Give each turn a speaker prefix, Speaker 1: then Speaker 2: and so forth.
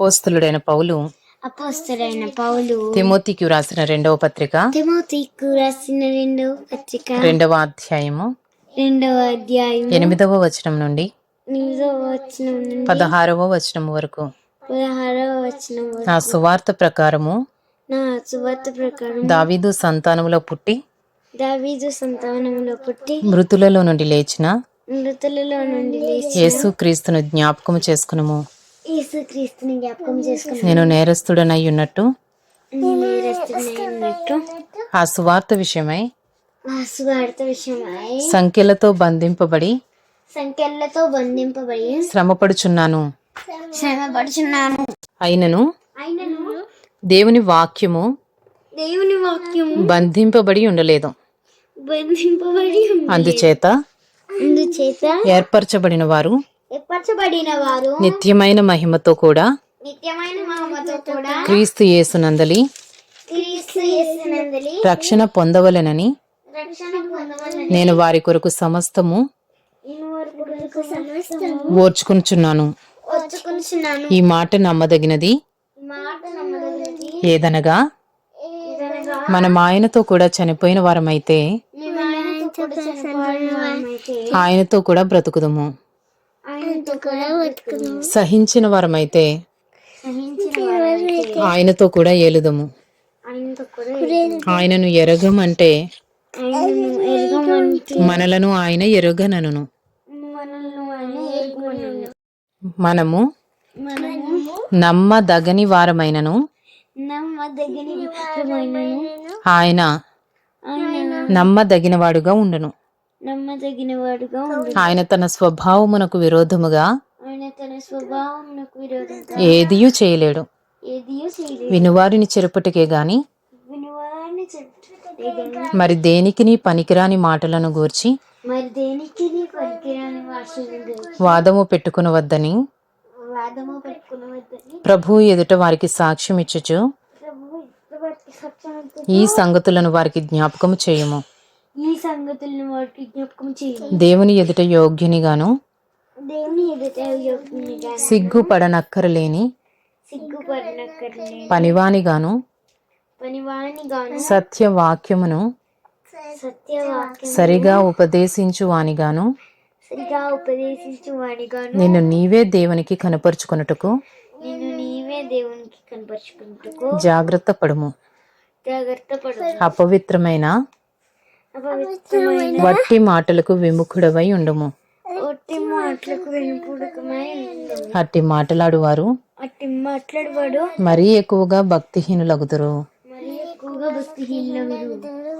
Speaker 1: పోస్తులుడైన పౌలు
Speaker 2: అపోస్తలైన పౌలు
Speaker 1: తిమోతికి వ్రాసిన రెండవ పత్రిక
Speaker 2: తిమోతికు రాసిన రెండవ పత్రిక
Speaker 1: రెండవ అధ్యాయము
Speaker 2: రెండవ అధ్యాయం
Speaker 1: ఎనిమిదవ వచనం నుండి
Speaker 2: ఎనిమిదవ వచనం నుండి
Speaker 1: పదహారవ వచనం వరకు.
Speaker 2: పదహారవ వచనం వరకు.
Speaker 1: నా సువార్త ప్రకారము
Speaker 2: నా సువార్త ప్రకారం
Speaker 1: దావీదు సంతానములో పుట్టి
Speaker 2: దావీదు సంతానంలో పుట్టి
Speaker 1: మృతులలో నుండి లేచిన
Speaker 2: మృతులలో నుండి లేచి
Speaker 1: యేసు క్రీస్తును జ్ఞాపకము చేసుకునము.
Speaker 2: యేసుక్రీస్తుని జ్ఞాపకం చేసుకుని
Speaker 1: నేను నేరస్తుడనై ఉన్నట్టు ఆ సువార్త విషయమై
Speaker 2: ఆ సువార్త విషయమై
Speaker 1: సంఖ్యలతో బంధింపబడి
Speaker 2: సంఖ్యలతో బంధింపబడి
Speaker 1: శ్రమపడుచున్నాను.
Speaker 2: శ్రమపడుచున్నాను.
Speaker 1: అయినను
Speaker 2: అయినను
Speaker 1: దేవుని వాక్యము
Speaker 2: దేవుని వాక్యం
Speaker 1: బంధింపబడి ఉండలేదు.
Speaker 2: బంధింపబడి.
Speaker 1: అందుచేత
Speaker 2: అందుచేత
Speaker 1: ఏర్పరచబడిన వారు
Speaker 2: ఏర్పరచబడిన వారు
Speaker 1: నిత్యమైన మహిమతో కూడా
Speaker 2: నిత్యమైన మహమ్మతో కూడా
Speaker 1: క్రీస్తు యేసునందలి
Speaker 2: క్రీస్తు యేసునందలి
Speaker 1: రక్షణ పొందవలెనని
Speaker 2: రక్షణ పొందవలని
Speaker 1: నేను వారి కొరకు సమస్తము ఓర్చుకుంటున్నాను ఈ మాట నమ్మదగినది ఏదనగా మనం ఆయనతో కూడా చనిపోయిన వారమైతే
Speaker 2: ఆయనతో కూడా చనిపోయిన వారమైతే
Speaker 1: ఆయనతో కూడా బ్రతుకుదుము. సహించిన వారమైతే ఆయనతో కూడా ఏలుదము. ఆయనను ఎరగమంటే మనలను ఆయన ఎరగనను మనము నమ్మదగని వారమైనను. ఆయన నమ్మదగినవాడుగా ఉండును. ఆయన తన స్వభావమునకు విరోధముగా
Speaker 2: ఆయన తన స్వభావమునకు విరోధంగా
Speaker 1: ఏదియూ చేయలేడు.
Speaker 2: ఏదియో చేయలేదు
Speaker 1: వినువారిని చెరుపుటకే గాని
Speaker 2: వినువారిని చెప్తే
Speaker 1: మరి దేనికిని పనికిరాని మాటలను గూర్చి
Speaker 2: మరి పనికిరాని భాషను గురించి.
Speaker 1: వాదము పెట్టుకునవద్దని
Speaker 2: వాదము పెట్టుకునవద్దని
Speaker 1: ప్రభు ఎదుట వారికి సాక్ష్యం ఇచ్చుచు ఈ సంగతులను వారికి జ్ఞాపకము చేయము.
Speaker 2: ఈ సంగతులను జ్ఞాపకం చేయి
Speaker 1: దేవుని ఎదుట యోగ్యునిగాను
Speaker 2: దేవుని ఎదుట యోగ్యునిగా
Speaker 1: సిగ్గుపడనక్కరలేని
Speaker 2: సిగ్గుపడినక్కర్లే
Speaker 1: పనివానిగాను
Speaker 2: పనివాణి గాను
Speaker 1: సత్యవాక్యమును
Speaker 2: సత్యవాక్యం
Speaker 1: సరిగా ఉపదేశించువానిగాను
Speaker 2: సరిగా
Speaker 1: నిన్ను నీవే దేవునికి కనపరుచుకొనుటకు
Speaker 2: నిన్ను నీవే దేవునికి కనపరుచుకుంటూ
Speaker 1: జాగ్రత్త పడుము.
Speaker 2: జాగ్రత్త పడు
Speaker 1: అపవిత్రమైన
Speaker 2: అపవిత్రమైన
Speaker 1: వట్టి మాటలకు విముఖుడవై ఉండుము. అట్టి మాటలాడువారు మరీ ఎక్కువగా భక్తిహీనులగుదురు.
Speaker 2: మరి ఎక్కువగా భక్తిహీనులు